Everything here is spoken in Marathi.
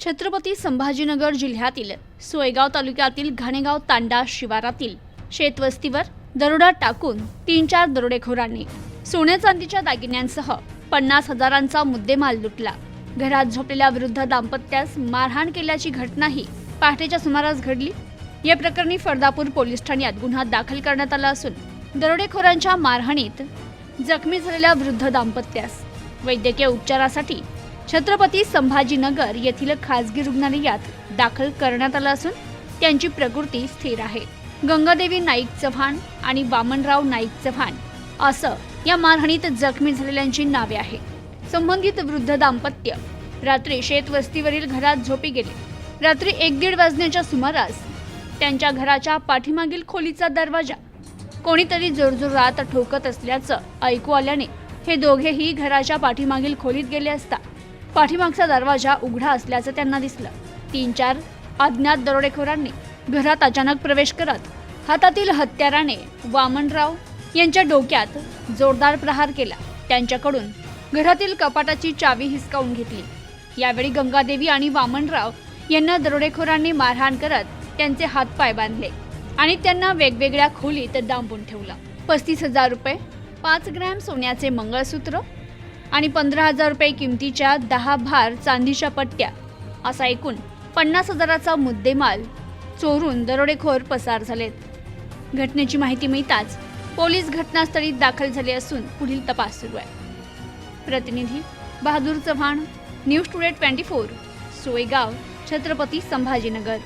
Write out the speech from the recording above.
छत्रपती संभाजीनगर जिल्ह्यातील सोयगाव तालुक्यातील घाणेगाव तांडा शिवारातील शेतवस्तीवर दरोडा टाकून तीन चार दरोडेखोरांनी सोन्या चांदीच्या दागिन्यांसह पन्नास हजारांचा मुद्देमाल लुटला. घरात झोपलेल्या वृद्ध दाम्पत्यास मारहाण केल्याची घटनाही पहाटेच्या सुमारास घडली. या प्रकरणी फरदापूर पोलीस ठाण्यात गुन्हा दाखल करण्यात आला असून दरोडेखोरांच्या मारहाणीत जखमी झालेल्या वृद्ध दाम्पत्यास वैद्यकीय उपचारासाठी छत्रपती संभाजीनगर येथील खासगी रुग्णालयात दाखल करण्यात आलं असून त्यांची प्रकृती स्थिर आहे. गंगादेवी नाईक चव्हाण आणि वामनराव नाईक चव्हाण असं या मारहाणीत जखमी झालेल्यांची नावे आहे संबंधित वृद्ध दाम्पत्य रात्री शेतवस्तीवरील घरात झोपी गेले. रात्री एक दीड वाजण्याच्या सुमारास त्यांच्या घराच्या पाठीमागील खोलीचा दरवाजा कोणीतरी जोरजोरात ठोकत असल्याचं ऐकू आल्याने हे दोघेही घराच्या पाठीमागील खोलीत गेले असता पाठीमागचा दरवाजा उघडा असल्याचं त्यांना दिसलं. तीन चार अज्ञात दरोडेखोरांनी घरात अचानक प्रवेश करत हातातील हत्याराने वामनराव यांच्या डोक्यात जोरदार प्रहार केला. त्यांच्याकडून घरातील कपाटाची चावी हिसकावून घेतली. यावेळी गंगादेवी आणि वामनराव यांना दरोडेखोरांनी मारहाण करत त्यांचे हातपाय बांधले आणि त्यांना वेगवेगळ्या खोलीत डांबून ठेवलं. पस्तीस हजार रुपये पाच ग्रॅम सोन्याचे मंगळसूत्र आणि पंधरा हजार रुपये किमतीच्या दहा भार चांदीच्या पट्ट्या. असा एकूण पन्नास हजाराचा मुद्देमाल चोरून दरोडेखोर पसार झालेत. घटनेची माहिती मिळताच पोलीस घटनास्थळी दाखल झाले असून पुढील तपास सुरू आहे. प्रतिनिधी Bahadur Chavan news today twenty four Soygaon Chhatrapati Sambhajinagar.